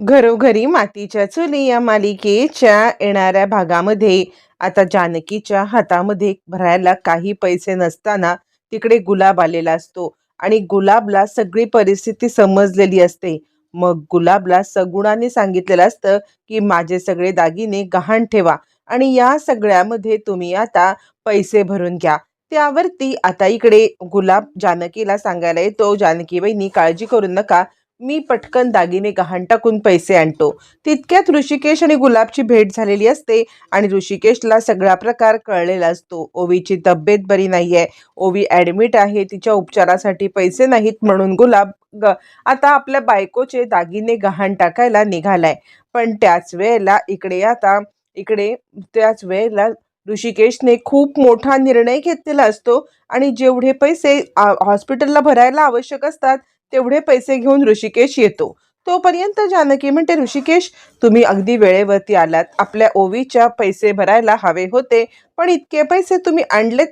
घरोघरी मातीच्या चुली या मालिकेच्या येणाऱ्या भागामध्ये आता जानकीच्या हातामध्ये भरायला काही पैसे नसताना तिकडे गुलाब आलेला असतो आणि गुलाबला सगळी परिस्थिती समजलेली असते. मग गुलाबला सगुणाने सांगितलेलं असतं की माझे सगळे दागिने गहाण ठेवा आणि या सगळ्यामध्ये तुम्ही आता पैसे भरून घ्या. त्यावरती आता इकडे गुलाब जानकीला सांगायला येतो जानकी बहिणी काळजी करू नका. मी पटकन दागिने गहाण टाकून पैसे आणतो. तितक्यात ऋषिकेश आणि गुलाबची भेट झालेली असते आणि ऋषिकेशला सगळा प्रकार कळलेला असतो. ओवीची तब्येत बरी नाही आहे ओवी ॲडमिट आहे तिच्या उपचारासाठी पैसे नाहीत म्हणून गुलाब ग आता आपल्या बायकोचे दागिने गहाण टाकायला निघालाय. पण त्याच वेळेला इकडे आता इकडे त्याच वेळेला ऋषिकेशने खूप मोठा निर्णय घेतलेला असतो आणि जेवढे पैसे हॉस्पिटलला भरायला आवश्यक असतात तेवढे पैसे घेऊन ऋषिकेश येतो. तोपर्यंत जानकी म्हणते ऋषिकेश तुम्ही अगदी वेळेवरती आलात. आपल्या ओवीच्या पैसे भरायला हवे होते पण इतके पैसे तुम्ही आणलेत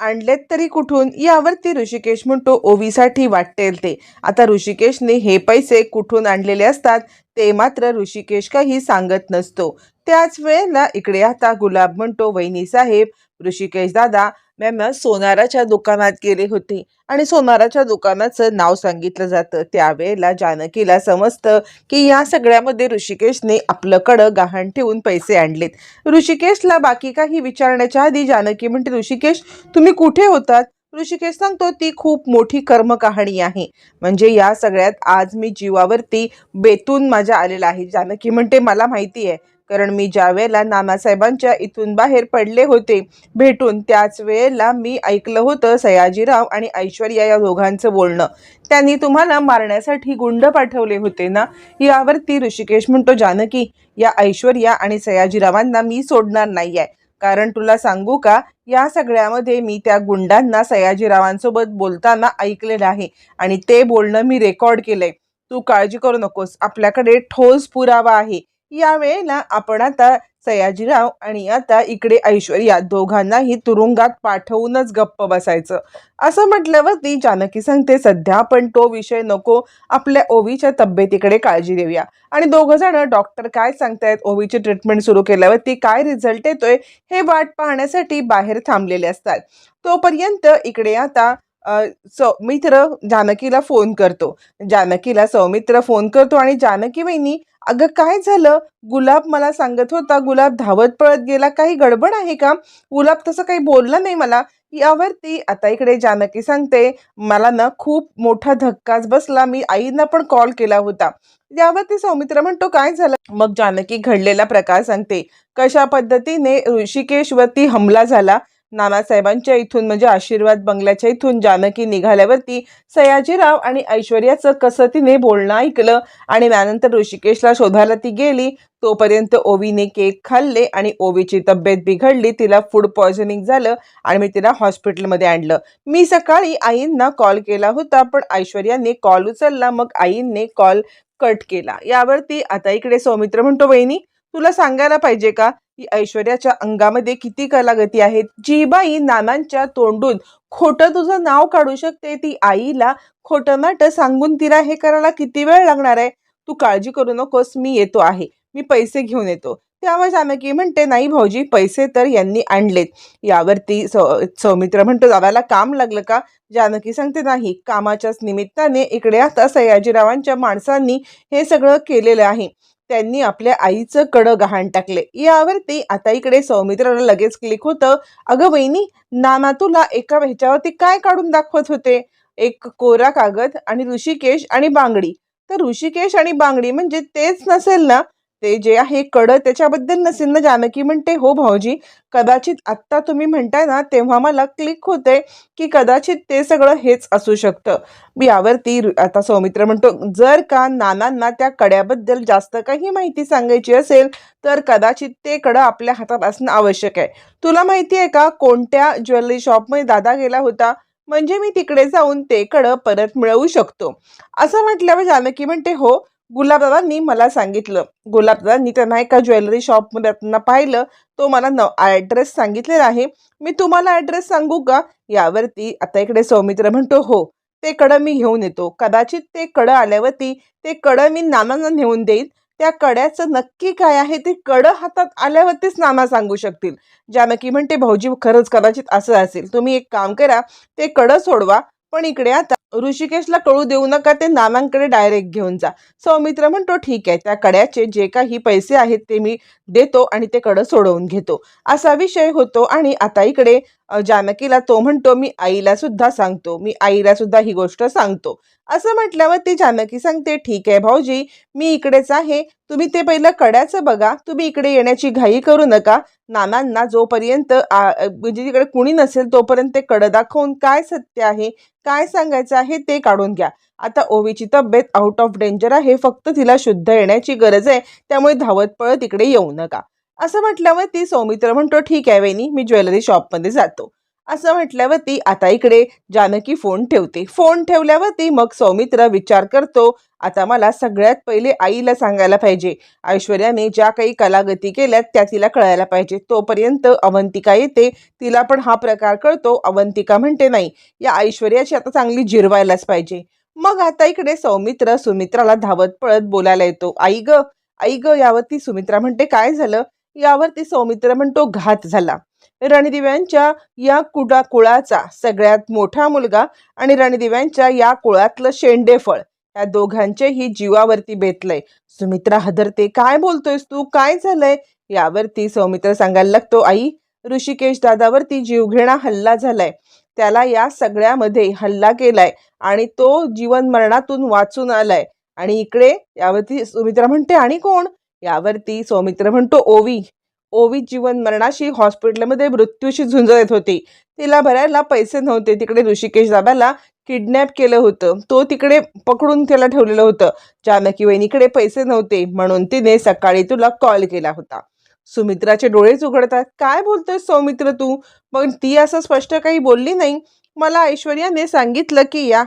आणलेत तरी कुठून? यावरती ऋषिकेश म्हणतो ओवीसाठी वाटेल ते. आता ऋषिकेशने हे पैसे कुठून आणलेले असतात ते मात्र ऋषिकेश काही सांगत नसतो. त्याच वेळेला इकडे आता गुलाब म्हणतो वहिनी साहेब ऋषिकेश दादा मॅम सोनाराच्या दुकानात गेले होते आणि सोनाराच्या दुकानाचं नाव सांगितलं जातं. त्यावेळेला जानकीला समजतं की या सगळ्यामध्ये ऋषिकेशने आपलं कडं गहाण ठेवून पैसे आणलेत. ऋषिकेशला बाकी काही विचारण्याच्या आधी जानकी म्हणते ऋषिकेश तुम्ही कुठे होतात? ऋषिकेश सांगतो ती खूप मोठी कर्म कहाणी आहे. म्हणजे या सगळ्यात आज मी जीवावरती बेतून माझ्या आलेला आहे. जानकी म्हणते मला माहिती आहे. कारण मी ज्या वेळेला नानासाहेबांच्या इथून बाहेर पडले होते भेटून त्याच वेळेला मी ऐकलं होतं सयाजीराव आणि ऐश्वर्या या दोघांचं बोलणं. त्यांनी तुम्हाला मारण्यासाठी गुंड पाठवले होते ना? यावरती ऋषिकेश म्हणतो जानकी या ऐश्वर्या आणि सयाजीरावांना मी सोडणार नाही आहे कारण तुला सांगू का या सगळ्यामध्ये मी त्या गुंडांना सयाजीरावांसोबत बोलताना ऐकलेलं आहे आणि ते बोलणं मी रेकॉर्ड केलंय. तू काळजी करू नकोस. आपल्याकडे ठोस पुरावा आहे. या वेळेला आपण आता सयाजीराव आणि आता इकडे ऐश्वर्या दोघांनाही तुरुंगात पाठवूनच गप्प बसायचं. असं म्हटल्यावरती जानकी सांगते सध्या आपण तो विषय नको आपल्या ओवीच्या तब्येतीकडे काळजी देऊया आणि दोघं जण डॉक्टर काय सांगतायत? ओवीची ट्रीटमेंट सुरू केल्यावरती काय रिझल्ट येतोय? हे वाट पाहण्यासाठी बाहेर थांबलेले असतात. तोपर्यंत इकडे आता सौ सौमित्र जानकीला फोन करतो. जानकीला सौमित्र फोन करतो आणि जानकी वहिनी अगं काय झालं? गुलाब मला सांगत होता गुलाब धावत पळत गेला. काही गडबड आहे का? गुलाब तसं काही बोलला नाही मला. यावरती आता इकडे जानकी सांगते मला ना खूप मोठा धक्काच बसला. मी आईंना पण कॉल केला होता. यावरती सौमित्र म्हणतो काय झालं? मग जानकी घडलेला प्रकार सांगते. कशा पद्धतीने ऋषिकेशवरती हमला झाला? नानासाहेबांच्या इथून म्हणजे आशीर्वाद बंगल्याच्या इथून जानकी निघाल्यावरती सयाजीराव आणि ऐश्वर्याचं कसं तिने बोलणं ऐकलं आणि त्यानंतर ऋषिकेशला शोधायला ती गेली तोपर्यंत ओवीने केक खाल्ले आणि ओवीची तब्येत बिघडली तिला फूड पॉयझनिंग झालं आणि मी तिला हॉस्पिटलमध्ये आणलं. मी सकाळी आईंना कॉल केला होता पण ऐश्वर्याने कॉल उचलला मग आईंने कॉल कट केला. यावरती आता इकडे सौमित्र म्हणतो बहिणी तुला सांगायला पाहिजे का? की ऐश्वर्याच्या अंगामध्ये किती कलागती आहेत? जी बाई नानांच्या तोंडून खोटं तुझं नाव काढू शकते? ती आईला खोटं नाटं सांगून तिला हे करायला किती वेळ लागणार आहे? तू काळजी करू नकोस मी येतो आहे. मी पैसे घेऊन येतो. त्यावर जानकी म्हणते नाही भाऊजी पैसे तर यांनी आणलेत. यावरती सौ सौमित्र म्हणतो दादाला काम लागलं का? जानकी सांगते नाही. कामाच्याच निमित्ताने इकडे आता सयाजीरावांच्या माणसांनी हे सगळं केलेलं आहे. त्यांनी आपल्या आईचं कडं गहाण टाकले. यावरती आता इकडे सौमित्राला लगेच क्लिक होतं. अगं वहिनी नाना तुला एका ह्याच्यावरती काय काढून दाखवत होते? एक कोरा कागद आणि ऋषिकेश आणि बांगडी. तर ऋषिकेश आणि बांगडी म्हणजे तेच नसेल ना? ते जे आहे कडं त्याच्याबद्दल नसेल ना जानकी म्हणते हो भाऊजी कदाचित आत्ता तुम्ही म्हणताय ना तेव्हा मला क्लिक होते की कदाचित ते सगळं हेच असू शकतं. यावरती आता सौमित्र म्हणतो जर का नानांना त्या कड्याबद्दल जास्त काही माहिती सांगायची असेल तर कदाचित ते कडं आपल्या हातात असणं आवश्यक आहे. तुला माहिती आहे का कोणत्या ज्वेलरी शॉपमध्ये दादा गेला होता? म्हणजे मी तिकडे जाऊन ते कडं परत मिळवू शकतो. असं म्हटल्यावर जानकी म्हणते हो गुलाबदादांनी मला सांगितलं. गुलाबदादांनी त्यांना एका ज्वेलरी शॉपमध्ये त्यांना पाहिलं. तो मला न ॲड्रेस सांगितलेला आहे. मी तुम्हाला ॲड्रेस सांगू का? यावरती आता इकडे सौमित्र म्हणतो हो ते कडं मी घेऊन येतो. कदाचित ते कडं आल्यावरती ते कडं मी नानांना नेऊन देईन त्या कड्याचं नक्की काय आहे ते कडं हातात आल्यावरतीच नाना सांगू शकतील. जानकी म्हणते भाऊजी खरंच कदाचित असं असेल. तुम्ही एक काम करा ते कडं सोडवा. पण इकडे आता ऋषिकेशला कळू देऊ नका ते नानांकडे डायरेक्ट घेऊन जा. सौमित्र म्हणतो ठीक आहे त्या कड्याचे जे काही पैसे आहेत ते मी देतो आणि ते कडं सोडवून घेतो. असा विषय होतो आणि आता इकडे जानकीला तो म्हणतो मी आईला सुद्धा सांगतो मी आईला सुद्धा ही गोष्ट सांगतो. असं म्हटल्यावर ती जानकी सांगते ठीक आहे भाऊजी मी इकडेच आहे तुम्ही ते पहिलं कड्याचं बघा तुम्ही इकडे येण्याची घाई करू नका. नानांना जोपर्यंत म्हणजे तिकडे कुणी नसेल तोपर्यंत ते कडं दाखवून काय सत्य आहे काय सांगायचं आहे ते काढून घ्या. आता ओवीची तब्येत आउट ऑफ डेंजर आहे फक्त तिला शुद्ध येण्याची गरज आहे त्यामुळे धावत पळत इकडे येऊ नका. असं म्हटल्यावर ती सौमित्र म्हणतो ठीक आहे वेनी मी ज्वेलरी शॉपमध्ये जातो. असं म्हटल्यावरती आता इकडे जानकी फोन ठेवते. फोन ठेवल्यावरती मग सौमित्र विचार करतो आता मला सगळ्यात पहिले आईला सांगायला पाहिजे. ऐश्वर्याने ज्या काही कलागती केल्यात त्या तिला कळायला पाहिजे. तोपर्यंत अवंतिका येते. तिला पण हा प्रकार कळतो. अवंतिका म्हणते नाही या ऐश्वर्याची आता चांगली जिरवायलाच पाहिजे. मग आता इकडे सौमित्र सुमित्राला धावत पळत बोलायला येतो. आई ग आई ग यावरती सुमित्रा म्हणते काय झालं? यावरती सौमित्र म्हणतो घात झाला. रणदिव्यांच्या या कुडा कुळाचा सगळ्यात मोठा मुलगा आणि रणदिव्यांच्या या कुळातलं शेंडेफळ या दोघांचेही जीवावरती बेतलंय. सुमित्रा हदरते काय बोलतोयस तू? काय झालंय? यावरती सौमित्र सांगायला लागतो आई ऋषिकेश दादावरती जीवघेणा हल्ला झालाय. त्याला या सगळ्यामध्ये हल्ला केलाय आणि तो जीवन मरणातून वाचून आलाय. आणि इकडे यावरती सुमित्रा म्हणते आणि कोण? यावरती सौमित्र म्हणतो ओवी. ओवी जीवन मरणाशी हॉस्पिटलमध्ये मृत्यूशी झुंज येत होती. तिला भरायला पैसे नव्हते. तिकडे ऋषिकेश दादाला किडनॅप केलं होतं. तो तिकडे पकडून त्याला ठेवलेलं होतं. जानकी वहिनीकडे पैसे नव्हते. म्हणून तिने सकाळी तुला कॉल केला होता. सुमित्राचे डोळेच उघडतात काय बोलतोय सौमित्र तू? मग ती असं स्पष्ट काही बोलली नाही. मला ऐश्वर्याने सांगितलं की या.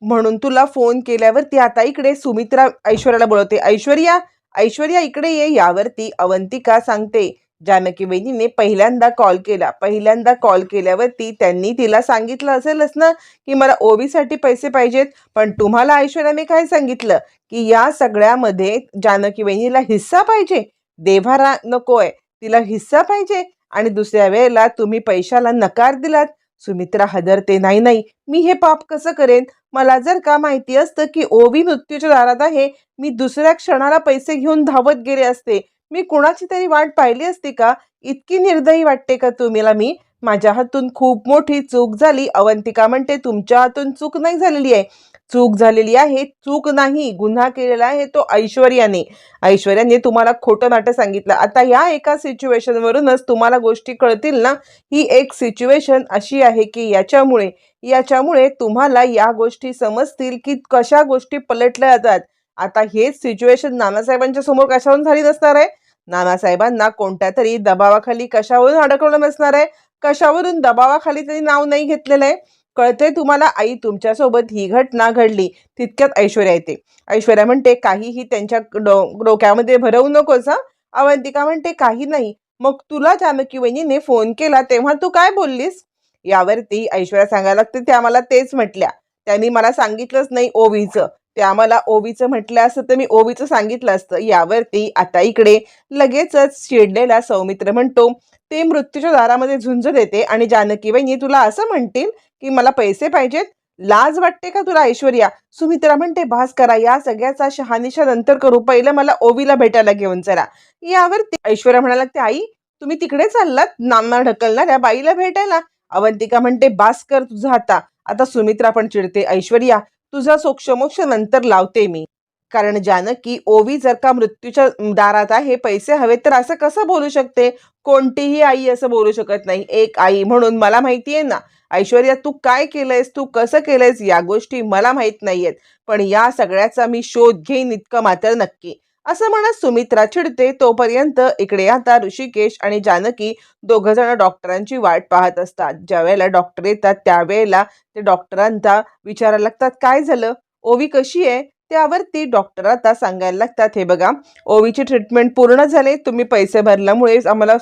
म्हणून तुला फोन केल्यावर ती आता इकडे सुमित्रा ऐश्वर्याला बोलवते. ऐश्वर्या ऐश्वर्या इकडे ये यावरती अवंतिका सांगते जानकी बहिणीने पहिल्यांदा कॉल केला. पहिल्यांदा कॉल केल्यावरती त्यांनी तिला सांगितलं असेलच ना की मला ओवीसाठी पैसे पाहिजेत पण तुम्हाला ऐश्वर्याने काय सांगितलं? की या सगळ्यामध्ये जानकी बहिणीला हिस्सा पाहिजे. देभारा नकोय तिला हिस्सा पाहिजे आणि दुसऱ्या वेळेला तुम्ही पैशाला नकार दिलात. सुमित्रा हदरते नाही नाही. मी हे पाप कसं करेन? मला जर का माहिती असतं की ओवी मृत्यूच्या दारात आहे मी दुसऱ्या क्षणाला पैसे घेऊन धावत गेले असते. मी कुणाची तरी वाट पाहिली असती का? इतकी निर्दयी वाटते का तुम्हीला मी? माझ्या हातून खूप मोठी चूक झाली. अवंतिका म्हणते तुमच्या हातून चूक नाही झालेली आहे. चूक झालेली आहे. चूक नाही. गुन्हा केलेला आहे तो ऐश्वर्याने. ऐश्वर्याने तुम्हाला खोटं नाटं सांगितलं. आता या एका सिच्युएशनवरूनच तुम्हाला गोष्टी कळतील ना? ही एक सिच्युएशन अशी आहे की याच्यामुळे याच्यामुळे तुम्हाला या गोष्टी समजतील की कशा गोष्टी पलटल्या जातात आता हेच सिच्युएशन नानासाहेबांच्या समोर कशावरून झाली नसणार आहे? नानासाहेबांना कोणत्या तरी दबावाखाली कशावरून अडकवलं नसणार आहे? कशावरून दबावाखाली त्यांनी नाव नाही घेतलेलं आहे. कळते तुम्हाला आई तुमच्यासोबत ही घटना घडली. तितक्यात ऐश्वर्या येते. ऐश्वर्या म्हणते काहीही त्यांच्या डोक्यामध्ये भरवू नकोस हा. अवंतिका म्हणते काही नाही. मग तुला जानकी वहिनीने फोन केला तेव्हा तू काय बोललीस? यावरती ऐश्वर्या सांगायला लागते त्या मला तेच म्हटल्या. त्यांनी मला सांगितलंच नाही ओवीचं. ते आम्हाला ओवीचं म्हटलं असतं तर मी ओवीचं सांगितलं असतं. यावरती आता इकडे लगेचच चिडलेला सौमित्र म्हणतो ते मृत्यूच्या दारामध्ये झुंज देते आणि जानकी वहिनी तुला असं म्हणतील की मला पैसे पाहिजेत? लाज वाटते का तुला ऐश्वर्या? सुमित्रा म्हणते भास करा या सगळ्याचा शहानिशा नंतर करू. पहिलं मला ओवीला भेटायला घेऊन चला. यावरती ऐश्वर्या म्हणाला ते आई तुम्ही तिकडे चाललात? नामना ढकलणाऱ्या बाईला भेटायला? अवंतिका म्हणते बास कर तुझा आता. आता सुमित्रा पण चिडते. ऐश्वर्या तुझा सोक्षमोक्ष नंतर लावते मी. कारण जानकी ओवी जर का मृत्यूच्या दारात आहे पैसे हवे तर असं कसं बोलू शकते? कोणतीही आई असं बोलू शकत नाही. एक आई म्हणून मला माहिती आहे ना ऐश्वर्या तू काय केलंयस तू कसं केलंयस या गोष्टी मला माहीत नाहीयेत. पण या सगळ्याचा मी शोध घेईन इतकं मात्र नक्की. असं म्हणत सुमित्रा चिडते. तोपर्यंत इकडे आता ऋषिकेश आणि जानकी दोघ जण डॉक्टरांची वाट पाहत असतात. ज्यावेळेला डॉक्टर येतात त्यावेळेला ते डॉक्टरांचा विचारायला लागतात काय झालं? ओवी कशी आहे? त्यावरती डॉक्टर आता सांगायला लागतात हे बघा ओवीची ट्रीटमेंट पूर्ण झाले तुम्ही पैसे भरल्यामुळे आम्हाला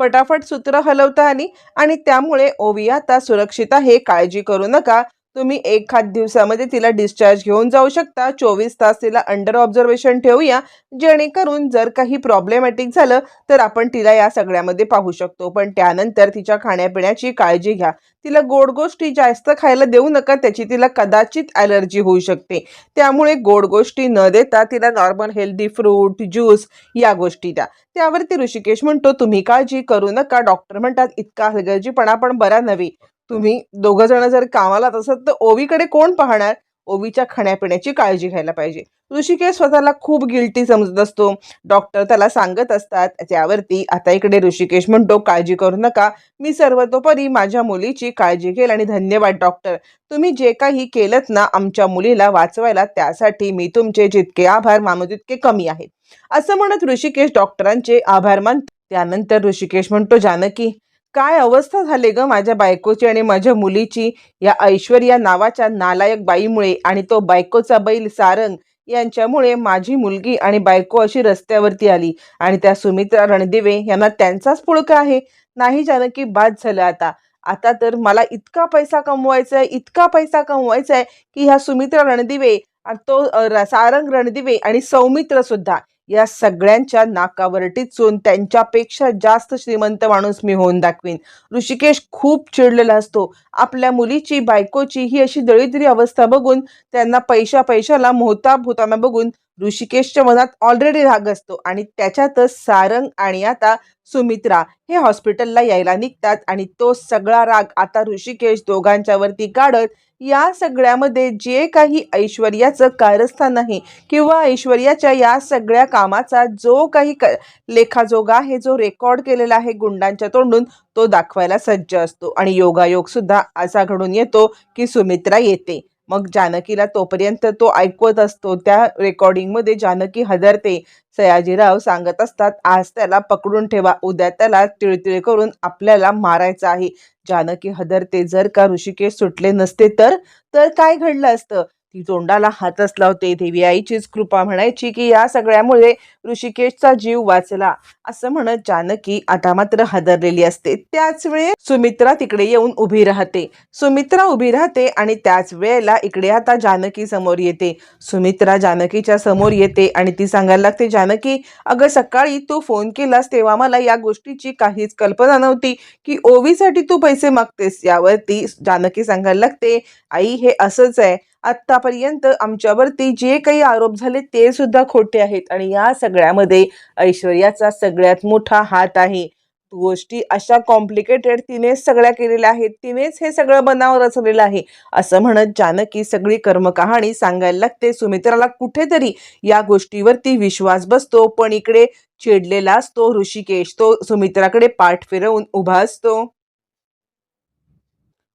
फटाफट सूत्र हलवता आली आणि त्यामुळे ओवी आता सुरक्षित आहे काळजी करू नका तुम्ही एखाद दिवसामध्ये तिला डिस्चार्ज घेऊन जाऊ शकता. चोवीस तास तिला अंडर ऑब्झर्वेशन ठेवूया. जेणेकरून जर काही प्रॉब्लेमॅटिक झालं तर आपण तिला या सगळ्यामध्ये पाहू शकतो. पण त्यानंतर तिच्या खाण्यापिण्याची काळजी घ्या. तिला गोड गोष्टी जास्त खायला देऊ नका त्याची तिला कदाचित ॲलर्जी होऊ शकते. त्यामुळे गोड गोष्टी न देता तिला नॉर्मल हेल्दी फ्रूट ज्यूस या गोष्टी द्या. त्यावरती ऋषिकेश म्हणतो तुम्ही काळजी करू नका. डॉक्टर म्हणतात इतका हलगर्जीपणा पण बरा नव्हे. तुम्ही दोघं जण जर कामाला असत तर ओवीकडे कोण पाहणार? ओवीच्या खाण्यापिण्याची काळजी घ्यायला पाहिजे. ऋषिकेश स्वतःला खूप गिल्टी समजत असतो. डॉक्टर त्याला सांगत असतात त्यावरती आता इकडे ऋषिकेश म्हणतो काळजी करू नका. मी सर्वतोपरी माझ्या मुलीची काळजी घेईल आणि धन्यवाद डॉक्टर तुम्ही जे काही केलं ना आमच्या मुलीला वाचवायला त्यासाठी मी तुमचे जितके आभार मानू तितके कमी आहेत असं म्हणत ऋषिकेश डॉक्टरांचे आभार मानतो. त्यानंतर ऋषिकेश म्हणतो जानकी काय अवस्था झाली ग माझ्या बायकोची आणि माझ्या मुलीची? या ऐश्वर्या नावाच्या नालायक बाईमुळे आणि तो बायकोचा बैल सारंग यांच्यामुळे माझी मुलगी आणि बायको अशी रस्त्यावरती आली आणि त्या सुमित्रा रणदिवे यांना त्यांचाच पुळका आहे. नाही जानकी बाद झालं आता. आता तर मला इतका पैसा कमवायचा आहे इतका पैसा कमवायचा आहे की ह्या सुमित्रा रणदिवे आणि तो सारंग रणदिवे आणि सौमित्र सुद्धा या सगळ्यांच्या नाकावर टिचून त्यांच्यापेक्षा जास्त श्रीमंत माणूस मी होऊन दाखवीन. ऋषिकेश खूप चिडलेला असतो. आपल्या मुलीची बायकोची ही अशी दळीद्री अवस्था बघून त्यांना पैशा पैशाला मोहताब होताना बघून ऋषिकेशच्या मनात ऑलरेडी राग असतो. आणि त्याच्यातच सारंग आणि आता सुमित्रा हे हॉस्पिटलला यायला निघतात. आणि तो सगळा राग आता ऋषिकेश दोघांच्यावरती काढत या सगळ्यामध्ये जे काही ऐश्वर्याचं कारस्थान आहे किंवा ऐश्वर्याच्या या सगळ्या कामाचा जो काही क लेखाजोगा आहे जो रेकॉर्ड केलेला आहे गुंडांच्या तोंडून तो दाखवायला सज्ज असतो. आणि योगायोग सुद्धा असा घडून येतो की सुमित्रा येते. मग जानकीला तोपर्यंत तो ऐकवत असतो. त्या रेकॉर्डिंगमध्ये जानकी हदरते सयाजीराव सांगत असतात आज त्याला पकडून ठेवा उद्या त्याला तिळतिळ करून आपल्याला मारायचं आहे. जानकी हदरते जर का ऋषिकेश सुटले नसते तर? तर काय घडलं असतं? ती तोंडाला हातच लावते. देवी आईचीच कृपा म्हणायची की या सगळ्यामुळे ऋषिकेशचा जीव वाचला. असं म्हणत जानकी आता मात्र हादरलेली असते. त्याच वेळी सुमित्रा तिकडे येऊन उभी राहते. सुमित्रा उभी राहते आणि त्याच वेळेला इकडे आता जानकी समोर येते. सुमित्रा जानकीच्या समोर येते आणि ती सांगायला लागते जानकी अगं सकाळी तू फोन केलास तेव्हा मला या गोष्टीची काहीच कल्पना नव्हती की ओवीसाठी तू पैसे मागतेस. यावरती जानकी सांगायला लागते आई हे असंच आहे. आत्तापर्यंत आमच्यावरती जे काही आरोप झाले ते सुद्धा खोटे आहेत. आणि या सगळ्यामध्ये ऐश्वर्याचा सगळ्यात मोठा हात आहे. गोष्टी अशा कॉम्प्लिकेटेड तिनेच सगळ्या केलेल्या आहेत. तिनेच हे सगळं बनाव रचलेलं आहे. असं म्हणत जानकी सगळी कर्मकहाणी सांगायला लागते. सुमित्राला कुठेतरी या गोष्टीवरती विश्वास बसतो. पण इकडे चिडलेला असतो. ऋषिकेश तो सुमित्राकडे पाठ फिरवून उभा असतो.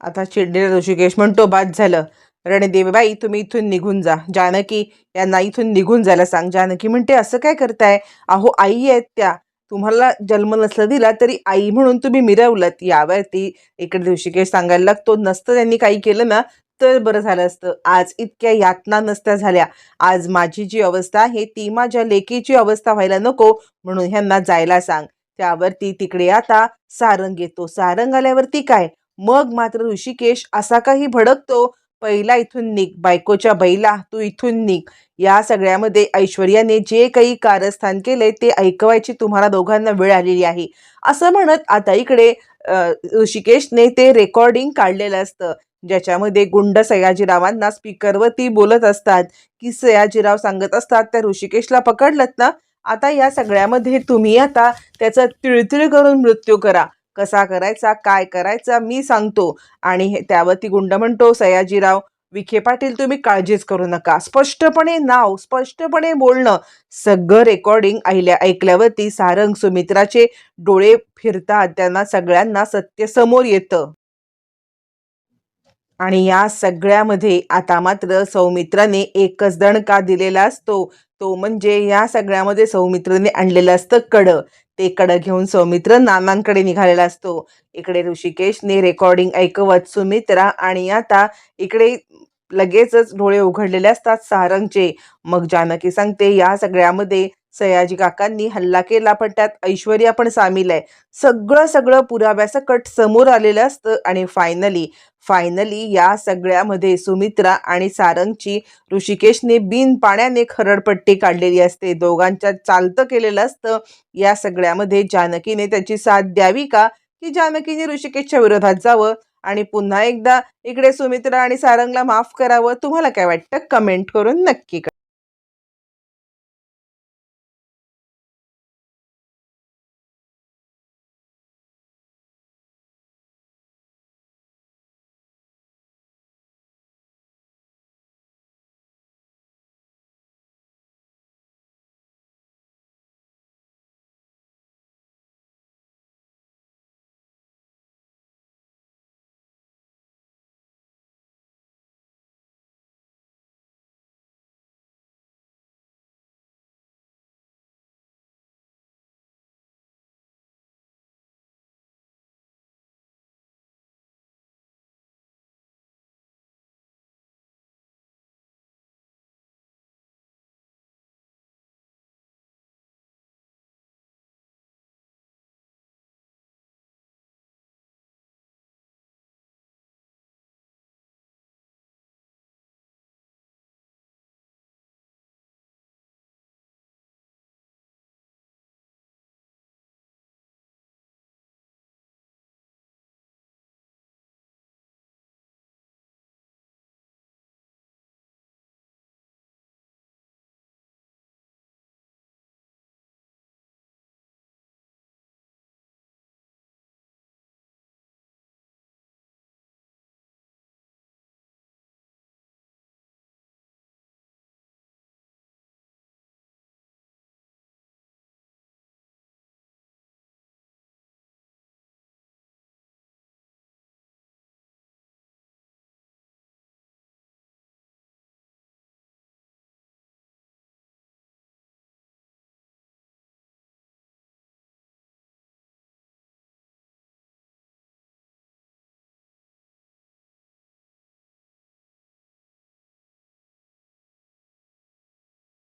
आता चिडलेला ऋषिकेश म्हणतो बाद झालं. रणदेवीबाई तुम्ही इथून निघून जा. जानकी यांना इथून निघून जायला सांग. जानकी म्हणते असं काय करताय? अहो आई आहेत त्या. तुम्हाला जन्म नसला दिला तरी आई म्हणून तुम्ही मिरवलत. यावरती इकडे ऋषिकेश सांगायला लागतो नसतं त्यांनी काही केलं ना तर बरं झालं असतं. आज इतक्या यातना नसत्या झाल्या. आज माझी जी अवस्था आहे ती माझ्या लेकीची अवस्था व्हायला नको म्हणून ह्यांना जायला सांग. त्यावरती तिकडे आता सारंग येतो. सारंग आल्यावरती काय? मग मात्र ऋषिकेश असा काही भडकतो पहिला इथून निघ बायकोच्या बैला तू इथून निघ. या सगळ्यामध्ये ऐश्वर्याने जे काही कारस्थान केले ते ऐकवायची तुम्हाला दोघांना वेळ आलेली आहे. असं म्हणत आता इकडे ऋषिकेशने ते रेकॉर्डिंग काढलेलं असतं. ज्याच्यामध्ये गुंड सयाजीरावांना स्पीकरवरती बोलत असतात. की सयाजीराव सांगत असतात त्या ऋषिकेशला पकडलत ना? आता या सगळ्यामध्ये तुम्ही आता त्याचा तिळतिळ करून मृत्यू करा. कसा करायचा काय करायचा मी सांगतो. आणि हे त्यावरती गुंड म्हणतो सयाजीराव विखे पाटील तुम्ही काळजीच करू नका. स्पष्टपणे नाव स्पष्टपणे बोलणं सगळं रेकॉर्डिंग ऐल्या ऐकल्यावरती सारंग सुमित्राचे डोळे फिरतात त्यांना सगळ्यांना सत्य समोर येतं. आणि या सगळ्यामध्ये आता मात्र सौमित्राने एकच दणका दिलेला असतो. तो म्हणजे या सगळ्यामध्ये सौमित्राने आणलेलं असतं कडं. ते कडं घेऊन सौमित्र नानांकडे निघालेला असतो. इकडे ऋषिकेशने रेकॉर्डिंग ऐकवत सुमित्रा आणि आता इकडे लगेचच डोळे उघडलेले असतात सारंगचे. मग जानकी सांगते या सगळ्यामध्ये सयाजी काकांनी हल्ला केला पण त्यात ऐश्वर्या पण सामील आहे. सगळं सगळं पुराव्यासकट समोर आलेलं असतं आणि फायनली फायनली या सगळ्यामध्ये सुमित्रा आणि सारंगची ऋषिकेशने बिन पाण्याने खरडपट्टी काढलेली असते. दोघांच्या चालतं केलेलं असतं. या सगळ्यामध्ये जानकीने त्याची साथ द्यावी का? की जानकीने ऋषिकेशच्या विरोधात जावं? आणि पुन्हा एकदा इकडे सुमित्रा आणि सारंगला माफ करावं? तुम्हाला काय वाटतं? कमेंट करून नक्की कळवा.